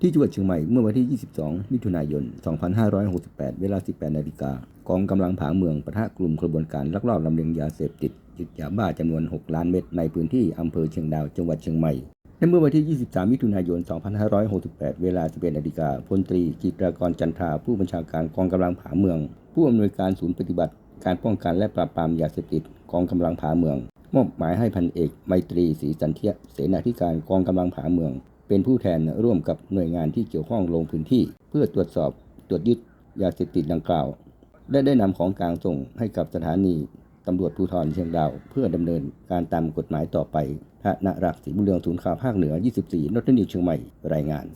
ที่จังหวัดเชียงใหม่เมื่อวันที่ 22 มิถุนายน 2568 เวลา 18 นาฬิกากองกำลังผาเมืองปะทะกลุ่มขบวนการลักลอบลำเลียงยาเสพติดยึดยาบ้าจำนวน 6 ล้านเม็ดในพื้นที่อำเภอเชียงดาว จังหวัดเชียงใหม่ในเมื่อวันที่ 23 มิถุนายน 2568 เวลา 11 นาฬิกาพลตรีจิตรากรจันทราผู้บัญชาการกองกำลังผาเมือง ผู้อำนวยการศูนย์ปฏิบัติ การป้องกันและปราบปรามยาเสพติดกองกำลังผาเมือง มอบหมายให้พันเอกไมตรีศรีสันเทียเสนาธิการกองกำลังผาเมือง เป็นผู้แทนร่วมกับหน่วยงานที่เกี่ยวข้องลงพื้นที่ เพื่อตรวจสอบตรวจยึดยาเสพติดดังกล่าวและได้นำของกลางส่งให้กับสถานีตำรวจภูธรเชียงดาว เพื่อดำเนินการตามกฎหมายต่อไปทนรักษ์ศรีบุญเรืองศูนย์ข่าวภาคเหนือ 24นทนิวเชียงใหม่รายงาน